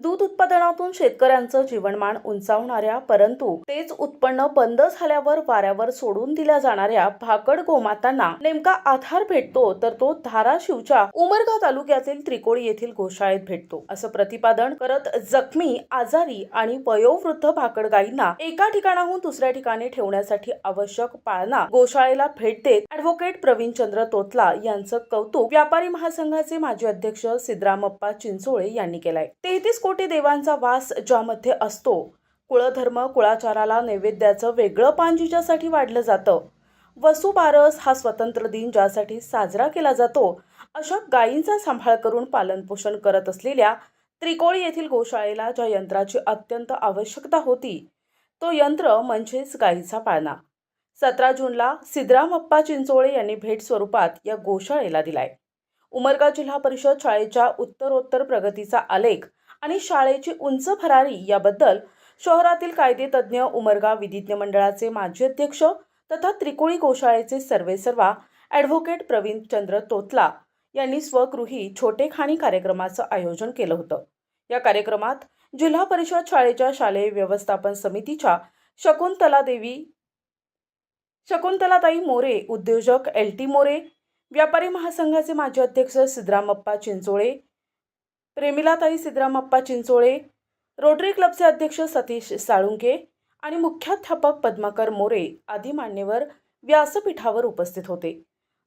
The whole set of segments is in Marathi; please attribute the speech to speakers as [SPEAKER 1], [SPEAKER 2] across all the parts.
[SPEAKER 1] दूध उत्पादनातून शेतकऱ्यांचं जीवनमान उंचावणाऱ्या परंतु तेच उत्पन्न बंद झाल्यावर वाऱ्यावर सोडून दिल्या जाणाऱ्या भाकड गोमातांना नेमका आधार भेटतो तर तो धाराशिवच्या उमरगा तालुक्यातील त्रिकोळी येथील गोशाळेत भेटतो. असं प्रतिपादन करत जखमी आजारी आणि वयोवृद्ध भाकड गायींना एका ठिकाणाहून दुसऱ्या ठिकाणी ठेवण्यासाठी आवश्यक पाळणा गोशाळेला भेट देत अॅडव्होकेट प्रवीणचंद्र तोतला यांचं कौतुक व्यापारी महासंघाचे माजी अध्यक्ष सिद्रामप्पा चिंचोळे यांनी केलंय. तेहतीस कोटी देवांचा वास ज्यामध्ये असतो. कुळधर्म कुळाचाराला नैवेद्याचं वेगळं पान जिच्यासाठी वाढलं जातं. वसुबारस हा स्वतंत्र दिन ज्यासाठी साजरा केला जातो. अशा गायींचा सांभाळ करून पालनपोषण करत असलेल्या त्रिकोळी येथील गोशाळेला ज्या यंत्राची अत्यंत आवश्यकता होती तो यंत्र म्हणजेच गायीचा पाळणा. सतरा जूनला सिद्धरामप्पा चिंचोळे यांनी भेट स्वरूपात या गोशाळेला दिलाय. उमरगा जिल्हा परिषद शाळेच्या उत्तरोत्तर प्रगतीचा आलेख आणि शाळेची उंच भरारी याबद्दल शहरातील कायदेतज्ञ उमरगा विधिज्ञ मंडळाचे माजी अध्यक्ष तथा त्रिकोळी गोशाळेचे सर्वेसर्वा ॲडव्होकेट प्रवीणचंद्र तोतला यांनी स्वगृही छोटेखानी कार्यक्रमाचं आयोजन केलं होतं. या कार्यक्रमात जिल्हा परिषद शाळेच्या शालेय व्यवस्थापन समितीच्या शकुंतला देवी शकुंतलाताई मोरे उद्योजक एल टी मोरे व्यापारी महासंघाचे माजी अध्यक्ष सिद्धरामप्पा चिंचोळे प्रेमिलाताई सिद्धरामप्पा चिंचोळे रोटरी क्लबचे अध्यक्ष सतीश साळुंके आणि मुख्याध्यापक पद्माकर मोरे आदी मान्यवर व्यासपीठावर उपस्थित होते.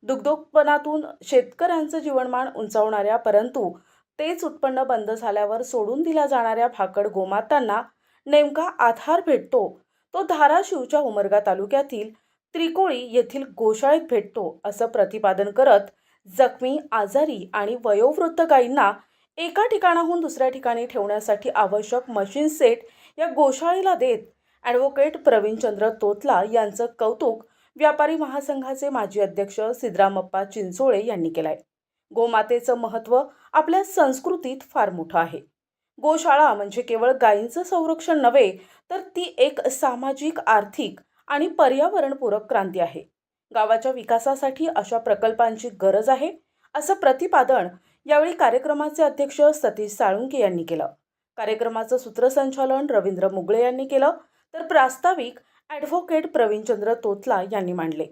[SPEAKER 1] दुग्धोत्पन्नातून शेतकऱ्यांचं जीवनमान उंचावणाऱ्या परंतु तेच उत्पन्न बंद झाल्यावर सोडून दिल्या जाणाऱ्या भाकड गोमातांना नेमका आधार भेटतो तो धाराशिवच्या उमरगा तालुक्यातील त्रिकोळी येथील गोशाळेत भेटतो असं प्रतिपादन करत जखमी आजारी आणि वयोवृद्ध गायींना एका ठिकाणाहून दुसऱ्या ठिकाणी ठेवण्यासाठी आवश्यक मशीन सेट या गोशाळेला देत ॲडव्होकेट प्रवीणचंद्र तोतला यांचं कौतुक व्यापारी महासंघाचे माजी अध्यक्ष सिद्रामप्पा चिंचोळे यांनी केलंय. गोमातेचं महत्त्व आपल्या संस्कृतीत फार मोठं आहे. गोशाळा म्हणजे केवळ गायींचं संरक्षण नव्हे तर ती एक सामाजिक आर्थिक आणि पर्यावरणपूरक क्रांती आहे. गावाच्या विकासासाठी अशा प्रकल्पांची गरज आहे असं प्रतिपादन यावेळी कार्यक्रमाचे अध्यक्ष सतीश साळुंके यांनी केलं. कार्यक्रमाचं सूत्रसंचालन रवींद्र मुगळे यांनी केलं. तर प्रास्ताविक ॲडव्होकेट प्रवीणचंद्र तोतला यांनी मांडले.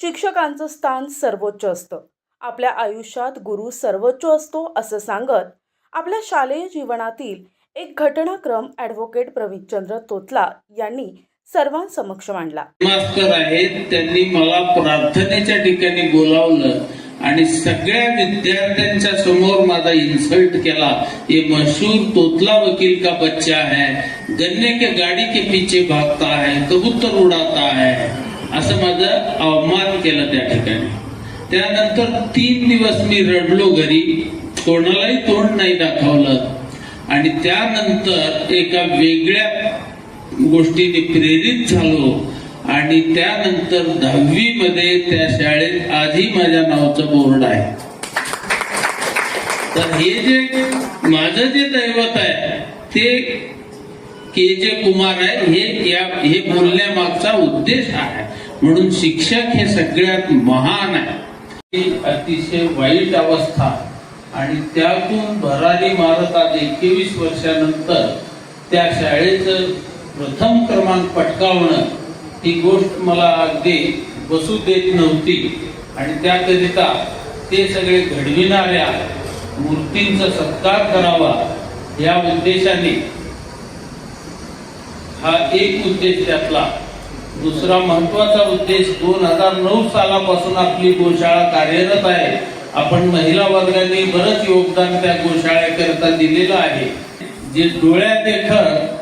[SPEAKER 1] शिक्षकांचं स्थान सर्वोच्च असतं. आपल्या आयुष्यात गुरु सर्वोच्च असतो असं सांगत आपल्या शालेय जीवनातील एक घटनाक्रम ॲडव्होकेट प्रवीणचंद्र तोतला यांनी सर्वांसमक्ष मांडला.
[SPEAKER 2] मास्तर आहेत त्यांनी मला प्रार्थनेच्या ठिकाणी बोलावलं. आणि सगळ्या विद्यार्थ्यांच्या समोर माझा इन्सल्ट केला ये मशहूर तोतला वकील का बच्चा है? गन्ने के गाडी के पीछे भागता है कबूतर उडाता है. असं माझं अवमान केलं त्या ठिकाणी. त्यानंतर तीन दिवस मी रडलो घरी कोणालाही तोंड नाही दाखवलं. आणि त्यानंतर एका वेगळ्या गोष्टीने प्रेरित झालो. आणि त्यानंतर दहावी मध्ये त्या शाळेत आधी माझ्या नावाचं बोर्ड आहे. तर हे जे माझं जे दैवत आहे ते के जे कुमार आहे हे या हे बोलण्यामागचा उद्देश आहे. म्हणून शिक्षक हे सगळ्यात महान आहे. अतिशय वाईट अवस्था आणि त्यातून भरारी मारत आज एकवीस वर्षानंतर त्या शाळेचं प्रथम क्रमांक पटकावणं ही गोष्ट मला अगदी बसू देत नव्हती. आणि त्याकरिता ते सगळे घडविणाऱ्या मूर्तींचा सत्कार करावा या उद्देशाने. हा एक उद्देश त्यातला. दुसरा महत्त्वाचा उद्देश दोन हजार नऊ सालापासून आपली गोशाळा कार्यरत आहे. आपण महिला वर्गाने बरंच योगदान त्या गोशाळेकरता दिलेलं आहे. जे डोळ्या देखत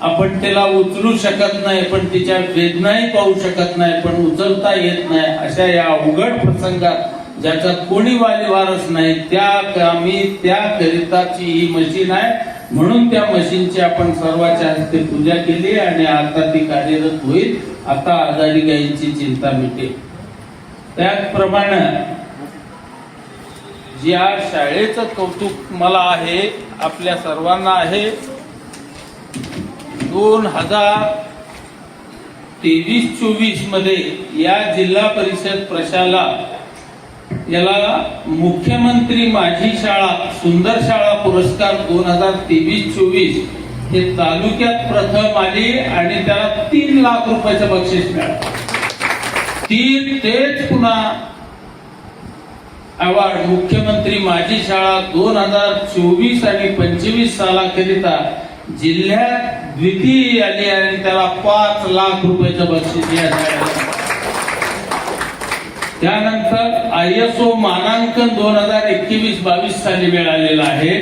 [SPEAKER 2] आपण त्याला उचलू शकत नाही पण तिच्या वेदनाही पाहू शकत नाही पण उचलता येत नाही. अशा या अवघड प्रसंगात ज्याचा कोणी वालीवारच नाही त्या कामी त्या करिताची ही मशीन आहे. म्हणून त्या मशीनची आपण सर्वांच्या हस्ते पूजा केली आणि आता ती कार्यरत होईल. आता आजारी गायींची चिंता मिटेल. त्याचप्रमाणे या शाळेचं कौतुक मला आहे आपल्या सर्वांना आहे दोन हजार तेवीस चोवीसमध्ये या जिल्हा परिषद प्रशाला याला मुख्यमंत्री माझी शाळा सुंदर शाळा पुरस्कार दोन हजार तेवीस चोवीस हे तालुक्यात प्रथम आले आणि त्याला तीन लाख रुपयाचं बक्षीस मिळालं. तीन तेच पुन्हा अवॉर्ड मुख्यमंत्री माझी शाळा दोन हजार चोवीस आणि पंचवीस सालाकरिता जिल्ह्यात द्वितीय आली आणि त्याला पाच लाख रुपयाचं बक्षीस या त्यानंतर आय एस ओ मानांकन दोन हजार एकवीस बावीस साली मिळालेलं आहे.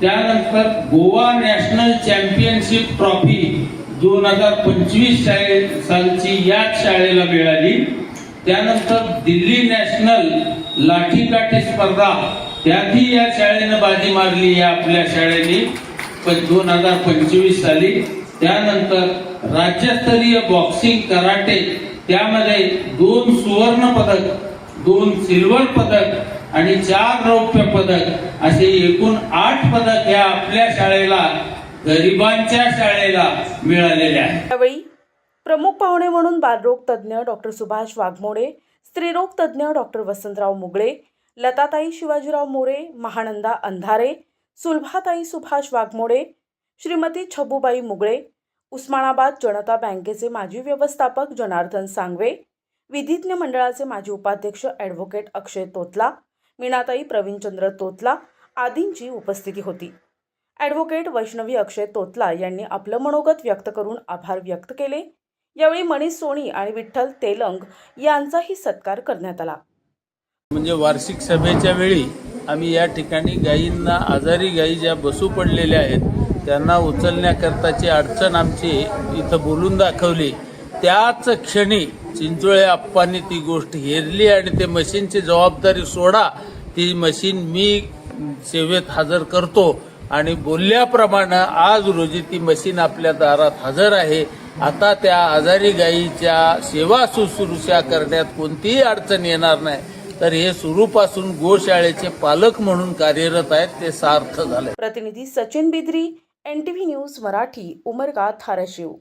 [SPEAKER 2] त्यानंतर गोवा नॅशनल चॅम्पियनशिप ट्रॉफी दोन हजार पंचवीस शाळे सालची याच शाळेला मिळाली. त्यानंतर दिल्ली नॅशनल लाठीकाठी स्पर्धा त्यातही या शाळेनं बाजी मारली या आपल्या शाळेने. दोन हजार पंचवीस साली. त्यानंतर राज्यस्तरीय बॉक्सिंग कराटे त्यामध्ये दोन सुवर्ण पदक दोन सिल्वर पदक आणि चार रौप्य पदक असे एकूण आठ पदक या आपल्या शाळेला गरिबांच्या शाळेला मिळालेले आहेत.
[SPEAKER 1] यावेळी प्रमुख पाहुणे म्हणून बालरोग तज्ज्ञ डॉक्टर सुभाष वाघमोडे स्त्रीरोग तज्ज्ञ डॉक्टर वसंतराव मुगळे लताताई शिवाजीराव मोरे महानंदा अंधारे सुलभाताई सुभाष वाघमोडे श्रीमती छबुबाई मुगळे उस्मानाबाद जनता बँकेचे माजी व्यवस्थापक जनार्दन सांगवे विधिज्ञ मंडळाचे माजी उपाध्यक्ष ॲडव्होकेट अक्षय तोतला मीनाताई प्रवीणचंद्र तोतला आदींची उपस्थिती होती. ॲडव्होकेट वैष्णवी अक्षय तोतला यांनी आपलं मनोगत व्यक्त करून आभार व्यक्त केले. यावेळी मनीष सोनी आणि विठ्ठल तेलंग यांचाही सत्कार करण्यात आला.
[SPEAKER 3] म्हणजे वार्षिक सभेच्या वेळी आम्ही या ठिकाणी गायींना आजारी गायी ज्या बसू पडलेल्या आहेत त्यांना उचलण्याकरताची अडचण आमची इथं बोलून दाखवली. त्याच क्षणी चिंचोळे आप्पांनी ती गोष्ट हेरली आणि ते मशीनची जबाबदारी सोडा. ती मशीन मी सेवेत हजर करतो. आणि बोलल्याप्रमाणे आज रोजी ती मशीन आपल्या दारात हजर आहे. आता त्या आजारी गायीच्या सेवा शुश्रूषा करण्यात कोणतीही अडचण येणार नाही. तर हे सुरूपासून गोशाळेचे पालक म्हणून कार्यरत आहेत ते सार्थ झाले.
[SPEAKER 1] प्रतिनिधी Sachin Bidri N T V news Marathi Umarga Dharashiv.